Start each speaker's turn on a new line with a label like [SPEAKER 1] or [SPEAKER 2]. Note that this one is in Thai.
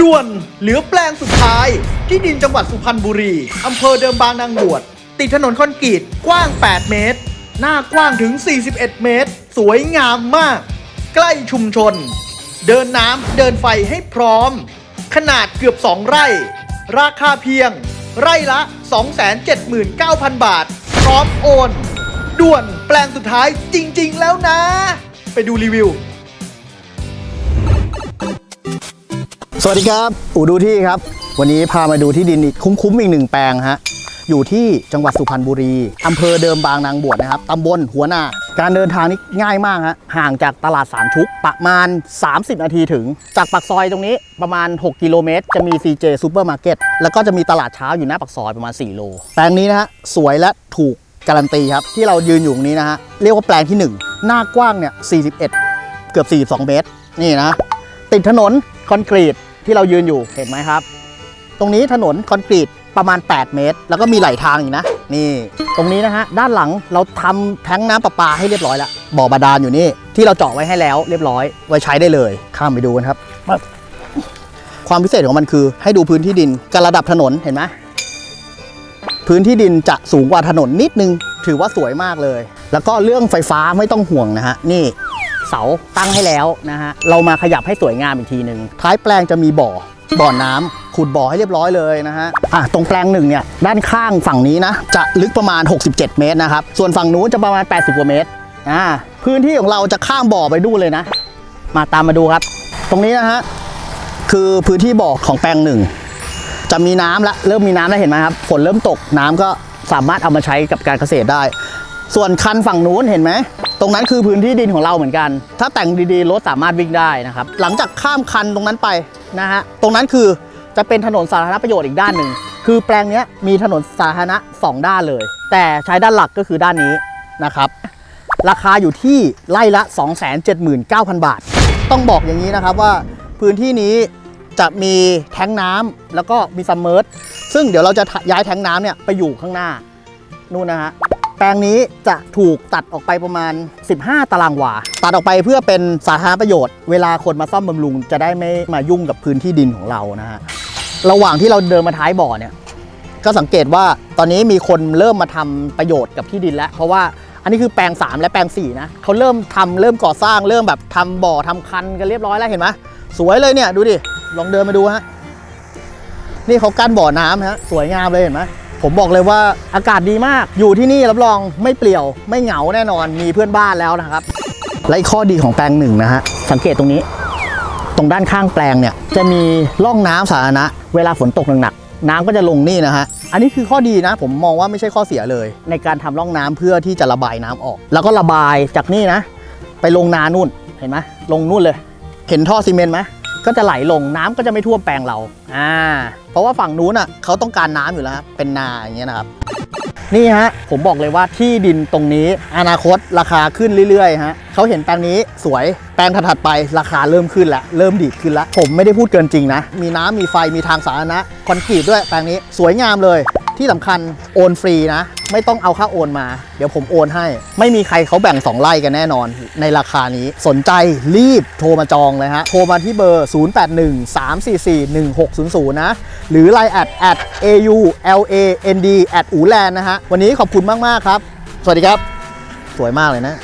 [SPEAKER 1] ด่วนเหลือแปลงสุดท้าย ที่ดินจังหวัดสุพรรณบุรี อำเภอเดิมบางนางบวชติดถนนคอนกรีตกว้าง 8 เมตร หน้ากว้างถึง 41 เมตร สวยงามมาก ใกล้ชุมชน เดินน้ำเดินไฟให้พร้อม ขนาดเกือบ 2 ไร่ ราคาเพียง ไร่ละ 279,000 บาท พร้อมโอน ด่วนแปลงสุดท้ายจริง ๆ แล้วนะ ไปดูรีวิว
[SPEAKER 2] สวัสดีครับ อูดูที่ครับ วันนี้พามาดูที่ดินอีกคุ้มๆอีกหนึ่งแปลงฮะ อยู่ที่จังหวัดสุพรรณบุรี อำเภอเดิมบางนางบวชนะครับ ตำบลหัวหน้าการเดินทางนี่ง่ายมากฮะ ห่างจากตลาดสามชุกประมาณ 30 นาทีถึง จากปากซอยตรงนี้ประมาณ 6 กิโลเมตร จะมี CJ Supermarket แล้วก็จะมีตลาดเช้าอยู่หน้าปากซอยประมาณ 4 โล แปลงนี้นะฮะ สวยและถูกการันตีครับ ที่เรายืนอยู่ตรงนี้นะฮะ เรียกว่าแปลงที่ 1 หน้ากว้างเนี่ย 41 เกือบ 42 เมตร นี่นะ ติดถนนคอนกรีต ที่เรายืนอยู่เห็นไหมครับ ตรงนี้ถนนคอนกรีตประมาณ 8 เมตร แล้วก็มีไหลทางอีกนะ นี่ ตรงนี้นะฮะ ด้านหลังเราทำแท้งน้ำประปาให้เรียบร้อยแล้ว บ่อบาดาลอยู่นี่ ที่เราเจาะไว้ให้แล้วเรียบร้อย ไว้ใช้ได้เลย ข้ามไปดูกันครับ ความพิเศษของมันคือให้ดูพื้นที่ดินกับระดับถนน เห็นไหม พื้นที่ดินจะสูงกว่าถนนนิดนึง ถือว่าสวยมากเลย แล้วก็เรื่องไฟฟ้าไม่ต้องห่วงนะฮะ นี่ เสาตั้งให้แล้วนะฮะเรามาขยับให้สวยงามอีกทีหนึ่งท้ายแปลงจะมีบ่อบ่อน้ำขุดบ่อให้เรียบร้อยเลยนะฮะอะตรงแปลงหนึ่งเนี่ยด้านข้างฝั่งนี้นะจะลึกประมาณ 67 เมตรนะครับส่วนฝั่งนู้นจะประมาณ 80กว่าเมตรอ่าพื้นที่ของเราจะข้ามบ่อไปดูเลยนะ มาตามมาดูครับ ตรงนี้นะฮะคือพื้นที่บ่อของแปลงหนึ่งจะมีน้ำล้วเริ่มมีน้ำแล้วเห็นไหมครับฝนเริ่มตกน้ำก็สามารถเอามาใช้กับการเกษตรได้ ส่วนคันฝั่งนู้นเห็นไหม ตรงนั้นคือพื้นที่ดินของเราเหมือนกัน ถ้าแต่งดีๆรถสามารถวิ่งได้นะครับ หลังจากข้ามคันตรงนั้นไปนะฮะ ตรงนั้นคือจะเป็นถนนสาธารณประโยชน์อีกด้านหนึ่ง คือแปลงนี้มีถนนสาธารณะสองด้านเลย แต่ใช้ด้านหลักก็คือด้านนี้นะครับ ราคาอยู่ที่ไร่ละ 279,000 บาท ต้องบอกอย่างนี้นะครับว่าพื้นที่นี้จะมีแท้งน้ำแล้วก็มีซัมเมอร์ซึ่งเดี๋ยวเราจะย้ายแท้งน้ำเนี่ยไปอยู่ข้างหน้านู่นนะฮะ ปลงนี้จะถูกตัดออกไปประมาณ 15 ตารางวา ตัดออกไปเพื่อเป็นสาธารณประโยชน์ เวลาคนมาซ่อมบำรุง จะได้ไม่มายุ่งกับพื้นที่ดินของเรานะฮะ ระหว่างที่เราเดินมาท้ายบ่อเนี่ย ก็สังเกตว่าตอนนี้มีคนเริ่มมาทำประโยชน์กับที่ดินแล้ว เพราะว่าอันนี้คือแปลง 3 และแปลง 4 นะเขาเริ่มทำเริ่มก่อสร้างเริ่มแบบทำบ่อทำคันกันเรียบร้อยแล้วเห็นไหมสวยเลยเนี่ยดูดิลองเดินมาดูฮะนี่เขากั้นบ่อน้ำฮะสวยงามเลยเห็นไหม ผมบอกเลยว่าอากาศดีมาก อยู่ที่นี่รับรองไม่เปลี่ยวไม่เหงาแน่นอนมีเพื่อนบ้านแล้วนะครับ และข้อดีของแปลงหนึ่งนะฮะสังเกตตรงนี้ ตรงด้านข้างแปลงเนี่ยจะมีร่องน้ำสาธารณะ เวลาฝนตกหนักๆน้ำก็จะลงนี่นะฮะอันนี้คือข้อดีนะ ผมมองว่าไม่ใช่ข้อเสียเลย ในการทำร่องน้ำเพื่อที่จะระบายน้ำออก แล้วก็ระบายจากนี่นะ ไปลงนานู่นเห็นไหมลงนู่นเลย เห็นท่อซีเมนต์ไหม ก็จะไหลลงน้ำก็จะไม่ท่วมแปลงเราอ่าเพราะว่าฝั่งนู้นอะเขาต้องการน้ำอยู่แล้วเป็นนาอย่างเงี้ยนะครับ นี่ฮะผมบอกเลยว่าที่ดินตรงนี้อนาคตราคาขึ้นเรื่อยๆฮะเขาเห็นแปลงนี้สวยแปลงถัดๆไปราคาเริ่มขึ้นแล้วเริ่มดีขึ้นแล้วผมไม่ได้พูดเกินจริงนะ มีน้ำมีไฟมีทางสาธารณะคอนกรีตด้วยแปลงนี้สวยงามเลย ที่สำคัญโอนฟรีนะ ไม่ต้องเอาค่าโอนมา เดี๋ยวผมโอนให้ ไม่มีใครเขาแบ่ง 2ไร่กันแน่นอน ในราคานี้สนใจรีบโทรมาจองเลยฮะ โทรมาที่เบอร์ 0813441600 นะ หรือ Line แอด at au l a n d at อูแลนนะฮะ วันนี้ขอบคุณมาก ๆ ครับ สวัสดีครับ สวยมากเลยนะ